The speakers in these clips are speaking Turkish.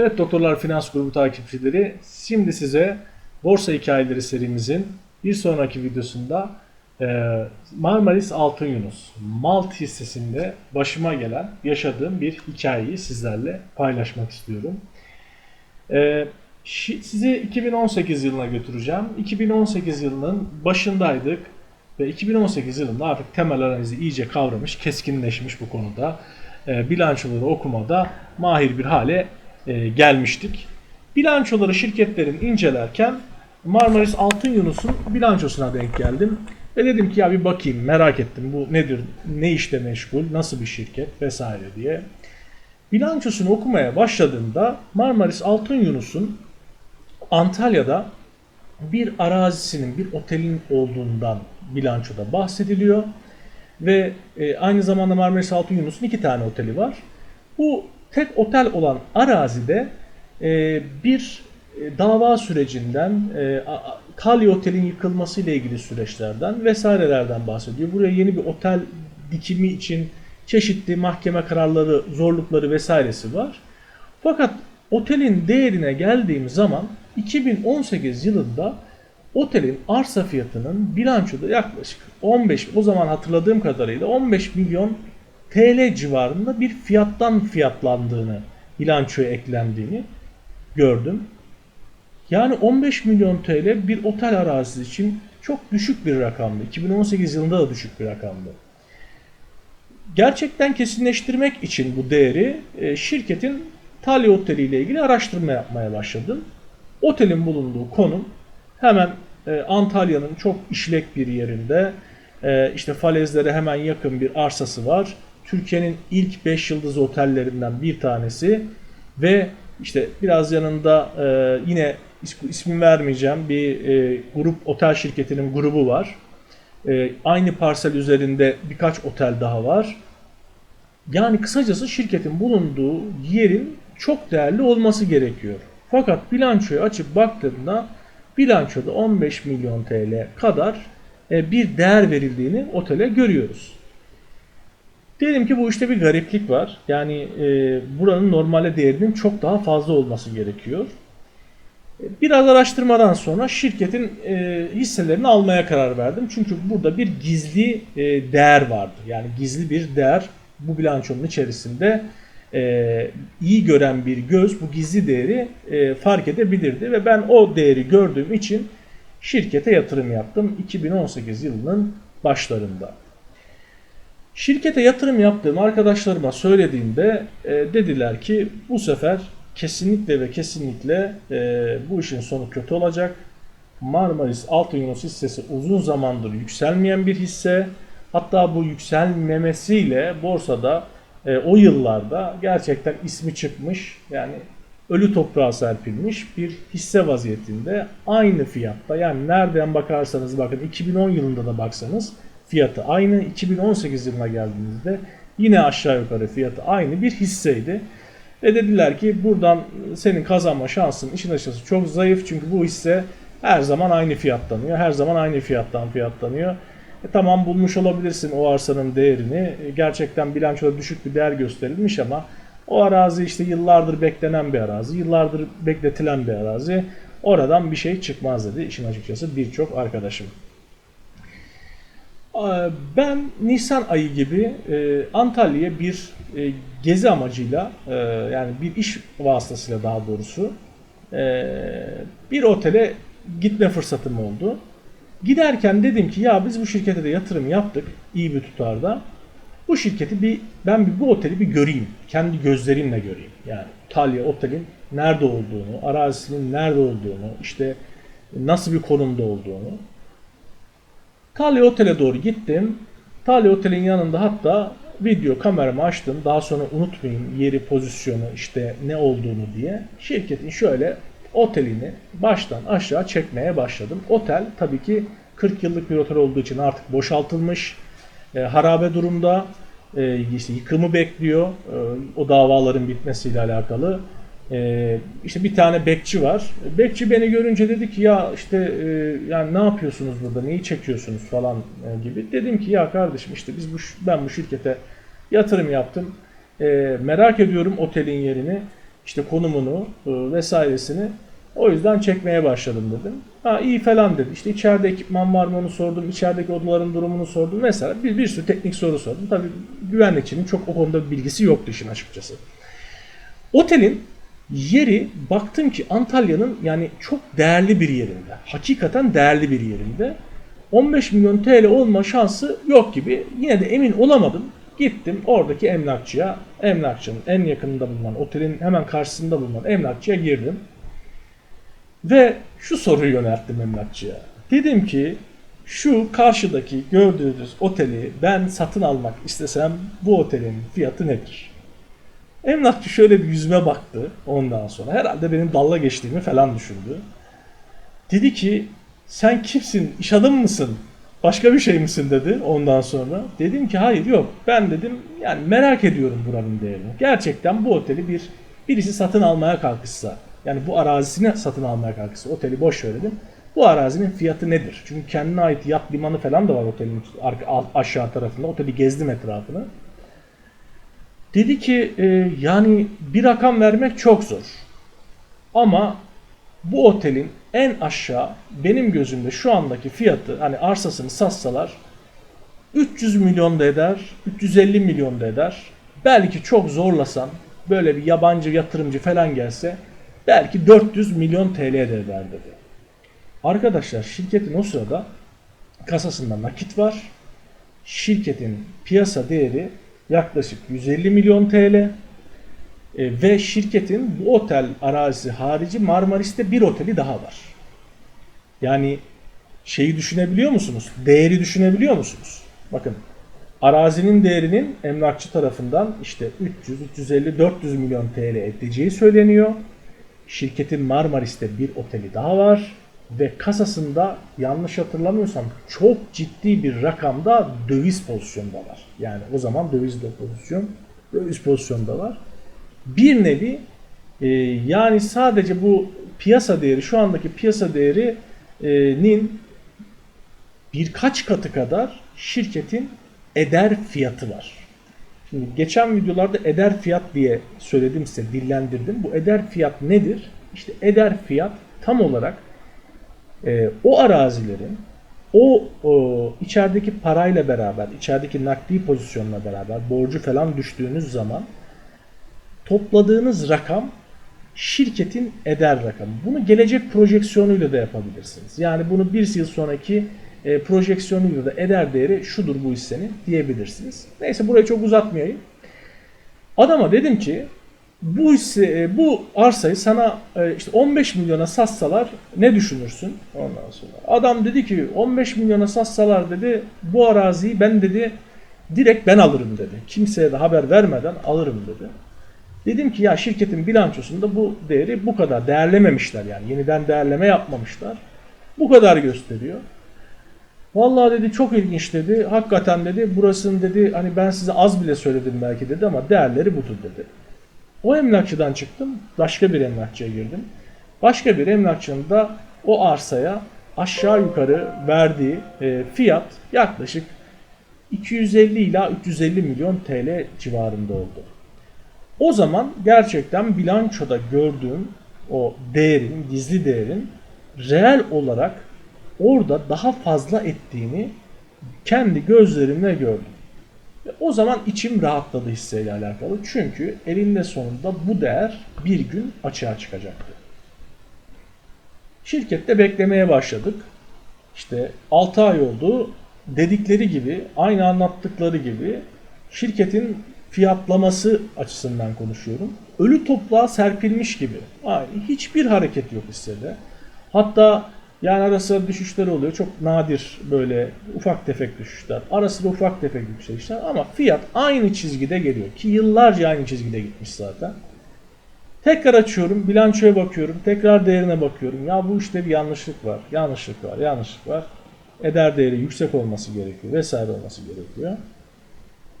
Evet Doktorlar Finans Grubu takipçileri, şimdi size Borsa Hikayeleri serimizin bir sonraki videosunda e, Marmaris Altın Yunus Malt hissesinde başıma gelen, yaşadığım bir hikayeyi sizlerle paylaşmak istiyorum. E, sizi 2018 yılına götüreceğim. 2018 yılının başındaydık ve 2018 yılında artık temel analizi iyice kavramış, keskinleşmiş bu konuda. E, bilançoları okumada mahir bir hale e, gelmiştik. Bilançoları şirketlerin incelerken Marmaris Altın Yunus'un bilançosuna denk geldim. Ve dedim ki ya bir bakayım merak ettim bu nedir, ne işle meşgul, nasıl bir şirket vesaire diye. Bilançosunu okumaya başladığımda Marmaris Altın Yunus'un Antalya'da bir arazisinin, bir otelin olduğundan bilançoda bahsediliyor. Ve e, aynı zamanda Marmaris Altın Yunus'un iki tane oteli var. Bu tek otel olan arazide e, bir e, dava sürecinden, e, Kalya Otel'in yıkılması ile ilgili süreçlerden vesairelerden bahsediyor. Buraya yeni bir otel dikimi için çeşitli mahkeme kararları, zorlukları vesairesi var. Fakat otelin değerine geldiğim zaman 2018 yılında otelin arsa fiyatının bilançoda yaklaşık 15 o zaman hatırladığım kadarıyla 15 milyon TL civarında bir fiyattan fiyatlandığını, bilançoya eklendiğini gördüm. Yani 15 milyon TL bir otel arazisi için çok düşük bir rakamdı. 2018 yılında da düşük bir rakamdı. Gerçekten kesinleştirmek için bu değeri e, şirketin Talya Oteli ile ilgili araştırma yapmaya başladım. Otelin bulunduğu konum hemen e, Antalya'nın çok işlek bir yerinde. E, işte falezlere hemen yakın bir arsası var. Türkiye'nin ilk 5 yıldız otellerinden bir tanesi ve işte biraz yanında e, yine is- ismi vermeyeceğim bir e, grup otel şirketinin grubu var. E, aynı parsel üzerinde birkaç otel daha var. Yani kısacası şirketin bulunduğu yerin çok değerli olması gerekiyor. Fakat bilançoyu açıp baktığımda bilançoda 15 milyon TL kadar e, bir değer verildiğini otele görüyoruz. Dedim ki bu işte bir gariplik var. Yani e, buranın normalde değerinin çok daha fazla olması gerekiyor. E, Biraz araştırmadan sonra şirketin e, hisselerini almaya karar verdim. Çünkü burada bir gizli e, değer vardı. Yani gizli bir değer bu bilançonun içerisinde e, iyi gören bir göz bu gizli değeri e, fark edebilirdi. Ve ben o değeri gördüğüm için şirkete yatırım yaptım 2018 yılının başlarında. Şirkete yatırım yaptığım arkadaşlarıma söylediğimde e, dediler ki bu sefer kesinlikle ve kesinlikle e, bu işin sonu kötü olacak. Marmaris Altın Yunus hissesi uzun zamandır yükselmeyen bir hisse. Hatta bu yükselmemesiyle borsada e, o yıllarda gerçekten ismi çıkmış. Yani ölü toprağa serpilmiş bir hisse vaziyetinde aynı fiyatta yani nereden bakarsanız bakın 2010 yılında da baksanız fiyatı aynı 2018 yılına geldiğinizde yine aşağı yukarı fiyatı aynı bir hisseydi. Ve dediler ki buradan senin kazanma şansın işin açıkçası çok zayıf çünkü bu hisse her zaman aynı fiyatlanıyor. Her zaman aynı fiyattan fiyatlanıyor. E tamam bulmuş olabilirsin o arsanın değerini. E, Gerçekten bilançoda düşük bir değer gösterilmiş ama o arazi işte yıllardır beklenen bir arazi, yıllardır bekletilen bir arazi. Oradan bir şey çıkmaz dedi işin açıkçası birçok arkadaşım. Ben Nisan ayı gibi e, Antalya'ya bir e, gezi amacıyla e, yani bir iş vasıtasıyla daha doğrusu bir otele gitme fırsatım oldu. Giderken dedim ki ya biz bu şirkete de yatırım yaptık iyi bir tutarda. Bu şirketi bir ben bir bu oteli bir göreyim. Kendi gözlerimle göreyim. Yani Talya otelin nerede olduğunu, arazisinin nerede olduğunu, işte nasıl bir konumda olduğunu. Talya Otel'e doğru gittim. Talya Otel'in yanında hatta video kameramı açtım. Daha sonra unutmayayım yeri, pozisyonu, işte ne olduğunu diye. Şirketin şöyle otelini baştan aşağı çekmeye başladım. Otel tabii ki 40 yıllık bir otel olduğu için artık boşaltılmış. E, harabe durumda. E, işte yıkımı bekliyor. E, o davaların bitmesiyle alakalı. Ee, işte bir tane bekçi var. Bekçi beni görünce dedi ki ya işte e, yani ne yapıyorsunuz burada, neyi çekiyorsunuz falan e, gibi. Dedim ki ya kardeşim işte biz bu ben bu şirkete yatırım yaptım. E, merak ediyorum otelin yerini. işte konumunu e, vesairesini o yüzden çekmeye başladım dedim. Ha iyi falan dedi. İşte içeride ekipman var mı onu sordum. İçerideki odaların durumunu sordum mesela. Bir, bir sürü teknik soru sordum. Tabii güvenlikçinin çok o konuda bilgisi yoktu işin açıkçası. Otelin yeri baktım ki Antalya'nın yani çok değerli bir yerinde. Hakikaten değerli bir yerinde. 15 milyon TL olma şansı yok gibi. Yine de emin olamadım. Gittim oradaki emlakçıya, emlakçının en yakınında bulunan, otelin hemen karşısında bulunan emlakçıya girdim. Ve şu soruyu yönelttim emlakçıya. Dedim ki şu karşıdaki gördüğünüz oteli ben satın almak istesem bu otelin fiyatı nedir? Emlakçı şöyle bir yüzüme baktı ondan sonra. Herhalde benim dalla geçtiğimi falan düşündü. Dedi ki sen kimsin? İş adamı mısın? Başka bir şey misin dedi ondan sonra. Dedim ki hayır yok. Ben dedim yani merak ediyorum buranın değerini. Gerçekten bu oteli bir birisi satın almaya kalkışsa yani bu arazisini satın almaya kalkışsa oteli boş verelim. Bu arazinin fiyatı nedir? Çünkü kendine ait yat limanı falan da var otelin aşağı tarafında. Oteli gezdim etrafını. Dedi ki e, yani bir rakam vermek çok zor. Ama bu otelin en aşağı benim gözümde şu andaki fiyatı hani arsasını satsalar 300 milyon da eder, 350 milyon da eder. Belki çok zorlasan böyle bir yabancı yatırımcı falan gelse belki 400 milyon TL de eder dedi. Arkadaşlar şirketin o sırada kasasında nakit var. Şirketin piyasa değeri yaklaşık 150 milyon TL. E, ve şirketin bu otel arazisi harici Marmaris'te bir oteli daha var. Yani şeyi düşünebiliyor musunuz? Değeri düşünebiliyor musunuz? Bakın arazinin değerinin emlakçı tarafından işte 300, 350, 400 milyon TL edeceği söyleniyor. Şirketin Marmaris'te bir oteli daha var ve kasasında yanlış hatırlamıyorsam çok ciddi bir rakamda döviz pozisyonda var. Yani o zaman döviz de pozisyon, döviz pozisyonda var. Bir nevi e, yani sadece bu piyasa değeri şu andaki piyasa değerinin birkaç katı kadar şirketin eder fiyatı var. Şimdi geçen videolarda eder fiyat diye söyledim size, dillendirdim. Bu eder fiyat nedir? İşte eder fiyat tam olarak e, o arazilerin o, o içerideki parayla beraber, içerideki nakdi pozisyonla beraber borcu falan düştüğünüz zaman topladığınız rakam şirketin eder rakamı. Bunu gelecek projeksiyonuyla da yapabilirsiniz. Yani bunu bir yıl sonraki e, projeksiyonuyla da eder değeri şudur bu hissenin diyebilirsiniz. Neyse burayı çok uzatmayayım. Adama dedim ki bu hisse, e, bu arsayı sana e, işte 15 milyona satsalar ne düşünürsün? Ondan sonra adam dedi ki 15 milyona satsalar dedi bu araziyi ben dedi direkt ben alırım dedi. Kimseye de haber vermeden alırım dedi. Dedim ki ya şirketin bilançosunda bu değeri bu kadar değerlememişler yani yeniden değerleme yapmamışlar. Bu kadar gösteriyor. Vallahi dedi çok ilginç dedi. Hakikaten dedi burasının dedi hani ben size az bile söyledim belki dedi ama değerleri budur dedi. O emlakçıdan çıktım. Başka bir emlakçıya girdim. Başka bir emlakçının da o arsaya aşağı yukarı verdiği e, fiyat yaklaşık 250 ila 350 milyon TL civarında oldu. O zaman gerçekten bilançoda gördüğüm o değerin, gizli değerin reel olarak orada daha fazla ettiğini kendi gözlerimle gördüm. O zaman içim rahatladı hisseyle alakalı. Çünkü elinde sonunda bu değer bir gün açığa çıkacaktı. Şirkette beklemeye başladık. İşte 6 ay oldu. Dedikleri gibi, aynı anlattıkları gibi şirketin fiyatlaması açısından konuşuyorum. Ölü toprağa serpilmiş gibi. Aynı hiçbir hareket yok hissede. Hatta yani arası düşüşler oluyor. Çok nadir böyle ufak tefek düşüşler. Arası da ufak tefek yükselişler ama fiyat aynı çizgide geliyor. Ki yıllarca aynı çizgide gitmiş zaten. Tekrar açıyorum, bilançoya bakıyorum, tekrar değerine bakıyorum. Ya bu işte bir yanlışlık var, yanlışlık var, yanlışlık var. Eder değeri yüksek olması gerekiyor vesaire olması gerekiyor.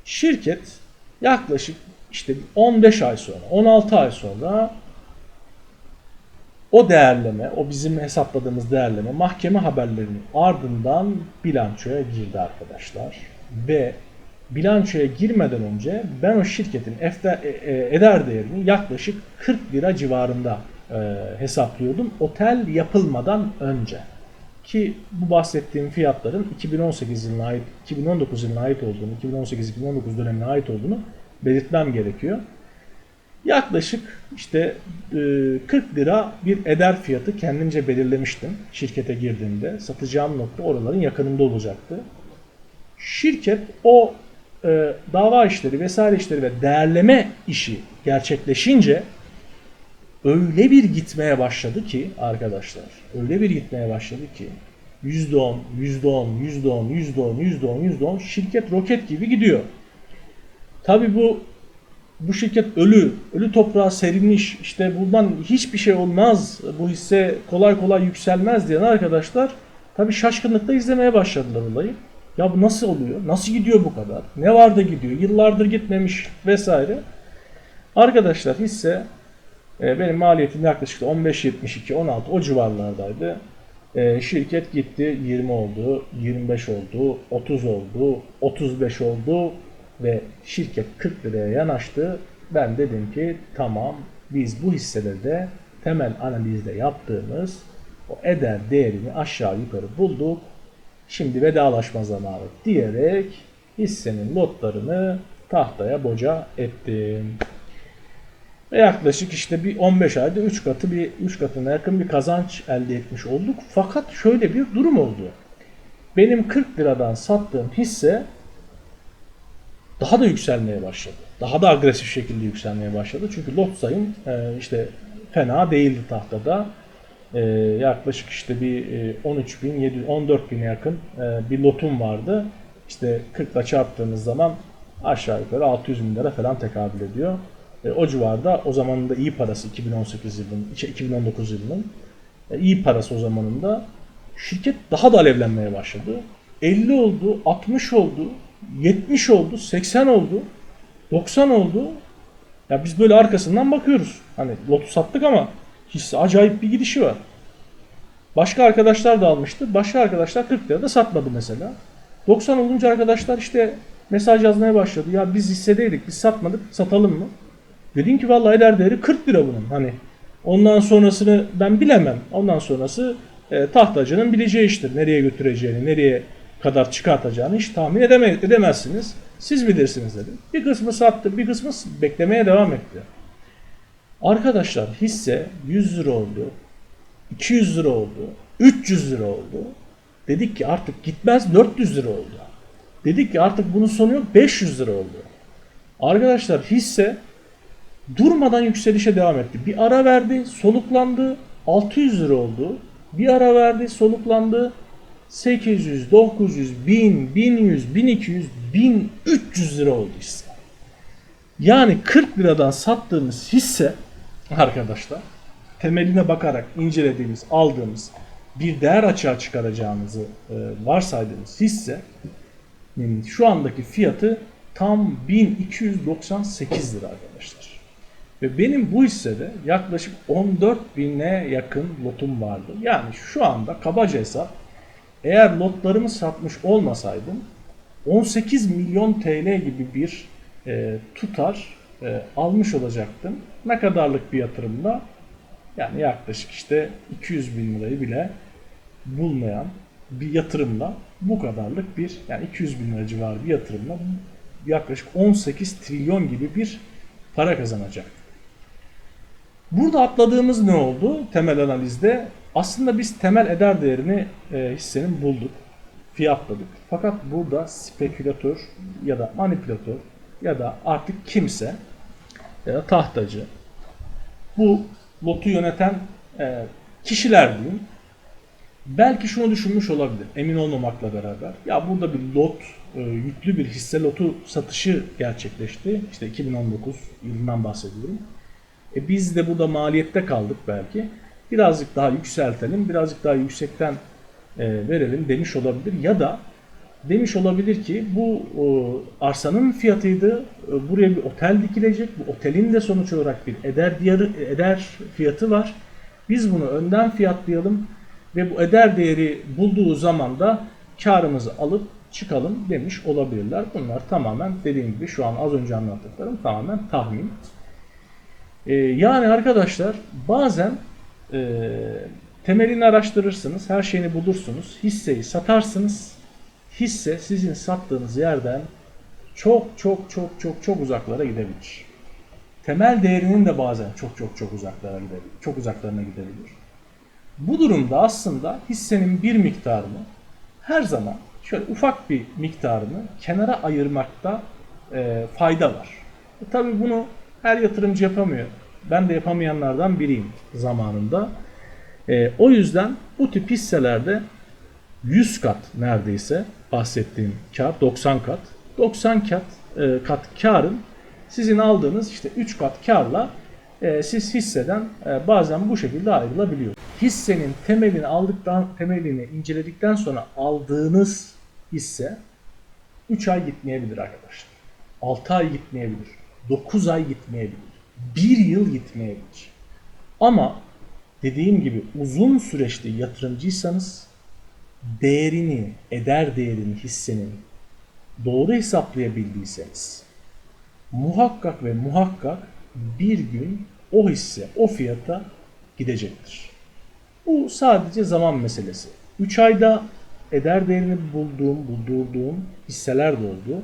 Şirket yaklaşık işte 15 ay sonra, 16 ay sonra o değerleme, o bizim hesapladığımız değerleme mahkeme haberlerinin ardından bilançoya girdi arkadaşlar. Ve bilançoya girmeden önce ben o şirketin e, e, eder değerini yaklaşık 40 lira civarında e, hesaplıyordum. Otel yapılmadan önce. Ki bu bahsettiğim fiyatların 2018 yılına ait, 2019 yılına ait olduğunu, 2018-2019 dönemine ait olduğunu belirtmem gerekiyor. Yaklaşık işte e, 40 lira bir eder fiyatı kendimce belirlemiştim şirkete girdiğimde. Satacağım nokta oraların yakınında olacaktı. Şirket o e, dava işleri vesaire işleri ve değerleme işi gerçekleşince öyle bir gitmeye başladı ki arkadaşlar öyle bir gitmeye başladı ki %10, %10, %10, %10, %10, %10 şirket roket gibi gidiyor. Tabi bu bu şirket ölü, ölü toprağa serilmiş, işte buradan hiçbir şey olmaz, bu hisse kolay kolay yükselmez diyen arkadaşlar tabi şaşkınlıkla izlemeye başladılar olayı. Ya bu nasıl oluyor? Nasıl gidiyor bu kadar? Ne var da gidiyor? Yıllardır gitmemiş vesaire. Arkadaşlar hisse e, benim maliyetim yaklaşık 15.72 16 o civarlardaydı. E, şirket gitti 20 oldu, 25 oldu, 30 oldu, 35 oldu ve şirket 40 liraya yanaştı. Ben dedim ki tamam biz bu hisselerde temel analizde yaptığımız o eder değerini aşağı yukarı bulduk. Şimdi vedalaşma zamanı diyerek hissenin lotlarını tahtaya boca ettim. Ve yaklaşık işte bir 15 ayda 3 katı bir 3 katına yakın bir kazanç elde etmiş olduk. Fakat şöyle bir durum oldu. Benim 40 liradan sattığım hisse daha da yükselmeye başladı. Daha da agresif şekilde yükselmeye başladı. Çünkü lot sayım e, işte fena değildi tahtada. E, yaklaşık işte bir e, 13 bin, 7, 14 bine yakın e, bir lotum vardı. İşte 40 ile çarptığımız zaman aşağı yukarı 600 bin lira falan tekabül ediyor. E, o civarda o zamanın da iyi parası 2018 yılının, 2019 yılının e, iyi parası o zamanında şirket daha da alevlenmeye başladı. 50 oldu, 60 oldu, 70 oldu, 80 oldu, 90 oldu. Ya biz böyle arkasından bakıyoruz. Hani lotu sattık ama hisse acayip bir gidişi var. Başka arkadaşlar da almıştı. Başka arkadaşlar 40 lirada satmadı mesela. 90 olunca arkadaşlar işte mesaj yazmaya başladı. Ya biz hissedeydik, biz satmadık, satalım mı? Dedim ki vallahi eder değeri 40 lira bunun. Hani ondan sonrasını ben bilemem. Ondan sonrası e, tahtacının bileceği iştir. Nereye götüreceğini, nereye kadar çıkartacağını hiç tahmin edeme, edemezsiniz. Siz bilirsiniz dedim. Bir kısmı sattı, bir kısmı beklemeye devam etti. Arkadaşlar hisse 100 lira oldu, 200 lira oldu, 300 lira oldu. Dedik ki artık gitmez 400 lira oldu. Dedik ki artık bunun sonu yok 500 lira oldu. Arkadaşlar hisse durmadan yükselişe devam etti. Bir ara verdi, soluklandı, 600 lira oldu. Bir ara verdi, soluklandı, 800, 900, 1000, 1100, 1200, 1300 lira oldu hisse. Yani 40 liradan sattığımız hisse arkadaşlar temeline bakarak incelediğimiz, aldığımız bir değer açığa çıkaracağımızı e, varsaydığımız hisse şu andaki fiyatı tam 1298 lira arkadaşlar. Ve benim bu hissede yaklaşık 14 bine yakın lotum vardı. Yani şu anda kabaca hesap eğer lotlarımı satmış olmasaydım 18 milyon TL gibi bir e, tutar e, almış olacaktım. Ne kadarlık bir yatırımla? Yani yaklaşık işte 200 bin lirayı bile bulmayan bir yatırımla bu kadarlık bir yani 200 bin lira civarı bir yatırımla yaklaşık 18 trilyon gibi bir para kazanacak. Burada atladığımız ne oldu temel analizde? Aslında biz temel eder değerini e, hissenin bulduk, fiyatladık. Fakat burada spekülatör ya da manipülatör ya da artık kimse ya da tahtacı bu lotu yöneten e, kişiler diyeyim belki şunu düşünmüş olabilir emin olmamakla beraber. Ya burada bir lot e, yüklü bir hisse lotu satışı gerçekleşti. İşte 2019 yılından bahsediyorum. E biz de burada maliyette kaldık belki. Birazcık daha yükseltelim, birazcık daha yüksekten e, verelim demiş olabilir. Ya da demiş olabilir ki bu o, arsanın fiyatıydı. E, buraya bir otel dikilecek. Bu otelin de sonuç olarak bir eder diyarı, eder fiyatı var. Biz bunu önden fiyatlayalım ve bu eder değeri bulduğu zaman da karımızı alıp çıkalım demiş olabilirler. Bunlar tamamen dediğim gibi şu an az önce anlattıklarım tamamen tahmin. Ee, yani arkadaşlar bazen e, temelini araştırırsınız, her şeyini bulursunuz, hisseyi satarsınız. Hisse sizin sattığınız yerden çok çok çok çok çok uzaklara gidebilir. Temel değerinin de bazen çok çok çok uzaklara gidebilir. Çok uzaklarına gidebilir. Bu durumda aslında hissenin bir miktarını her zaman şöyle ufak bir miktarını kenara ayırmakta e, fayda var. E, tabii bunu her yatırımcı yapamıyor. Ben de yapamayanlardan biriyim zamanında. E, o yüzden bu tip hisselerde 100 kat neredeyse bahsettiğim kar 90 kat. 90 kat e, kat karın sizin aldığınız işte 3 kat karla e, siz hisseden e, bazen bu şekilde ayrılabiliyor. Hissenin temelini aldıktan temelini inceledikten sonra aldığınız hisse 3 ay gitmeyebilir arkadaşlar. 6 ay gitmeyebilir. 9 ay gitmeyebilir. 1 yıl gitmeyebilir. Ama dediğim gibi uzun süreçte yatırımcıysanız değerini, eder değerini hissenin doğru hesaplayabildiyseniz muhakkak ve muhakkak bir gün o hisse o fiyata gidecektir. Bu sadece zaman meselesi. 3 ayda eder değerini bulduğum, buldurduğum hisseler de oldu.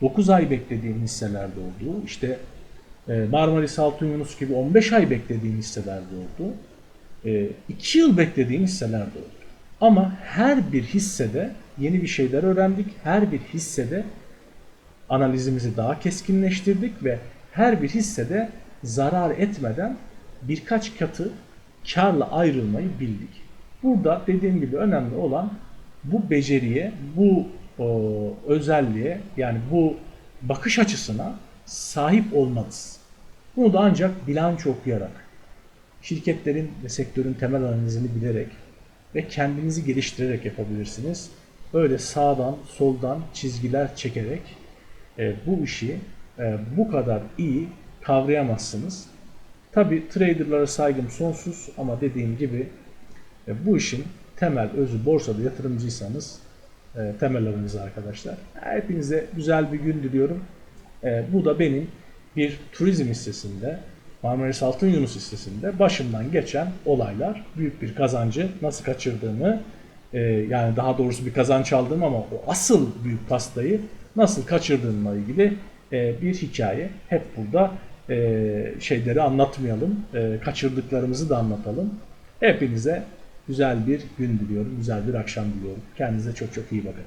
9 ay beklediğim hisseler de oldu. İşte e, Marmaris Altın Yunus gibi 15 ay beklediğim hisseler de oldu. 2 yıl beklediğim hisseler de oldu. Ama her bir hissede yeni bir şeyler öğrendik. Her bir hissede analizimizi daha keskinleştirdik ve her bir hissede zarar etmeden birkaç katı karla ayrılmayı bildik. Burada dediğim gibi önemli olan bu beceriye, bu o, özelliğe yani bu bakış açısına sahip olmanız. Bunu da ancak bilanço okuyarak, şirketlerin ve sektörün temel analizini bilerek ve kendinizi geliştirerek yapabilirsiniz. Böyle sağdan, soldan çizgiler çekerek e, bu işi e, bu kadar iyi kavrayamazsınız. Tabi traderlara saygım sonsuz ama dediğim gibi e, bu işin temel özü borsada yatırımcıysanız e, temel aranızı arkadaşlar. Hepinize güzel bir gün diliyorum. E, bu da benim bir turizm hissesinde Marmaris Altın Yunus hissesinde başımdan geçen olaylar büyük bir kazancı nasıl kaçırdığımı e, yani daha doğrusu bir kazanç aldığım ama o asıl büyük pastayı nasıl kaçırdığımla ilgili e, bir hikaye. Hep burada e, şeyleri anlatmayalım. E, kaçırdıklarımızı da anlatalım. Hepinize güzel bir gün diliyorum. Güzel bir akşam diliyorum. Kendinize çok çok iyi bakın.